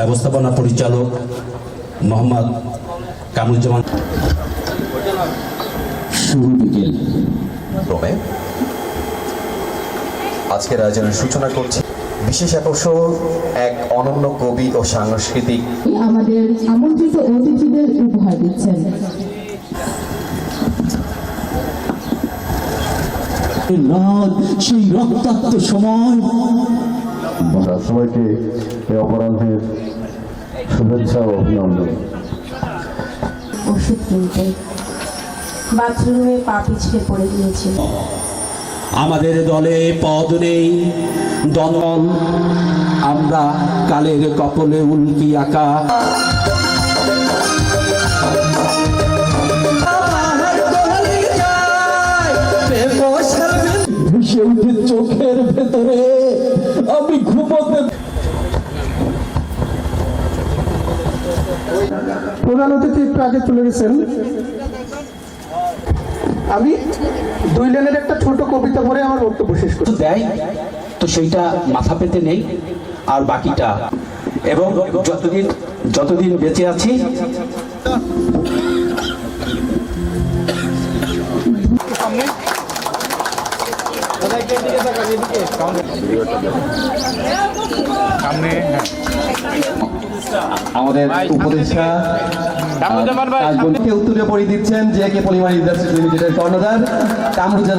ব্যবস্থাপনা পরিচালক মোহাম্মদ কামরুজ্জামান। শুভ বিকেল আজকের আয়োজনের সূচনা করছি। বিশেষ আকর্ষণ এক অনন্য কবি ও সাংস্কৃতিক আমাদের আমন্ত্রিত অতিথিদের উপহার দিচ্ছেন। রাত সেই রক্তাক্ত সময় সবাইকে এই অপরাহ্নের শুভেচ্ছা ও অভিনন্দন। ওষুধ কিনতে। বাথরুমে পা পিছলে পড়ে গিয়েছিল। আমাদের দলে পদ নেই দমন আমরা কালের কপলে উল্কি আঁকা। চোখের ভেতরে। আমি ঘুমোতে প্রধান অতিথি একটু আগে চলে গেছেন আমি দুই লাইনের একটা ছোট কবিতা পড়ে আমার বক্তব্য শেষ করি। দেয় তো সেইটা মাথা পেতে নেই আর বাকিটা। এবং যতদিন যতদিন বেঁচে আছি আমাদের উপদেষ্টা উত্তরে পড়ে দিচ্ছেন যে কে পলিমার ইন্ডাস্ট্রি লিমিটেডের কর্ণধার কামরুজান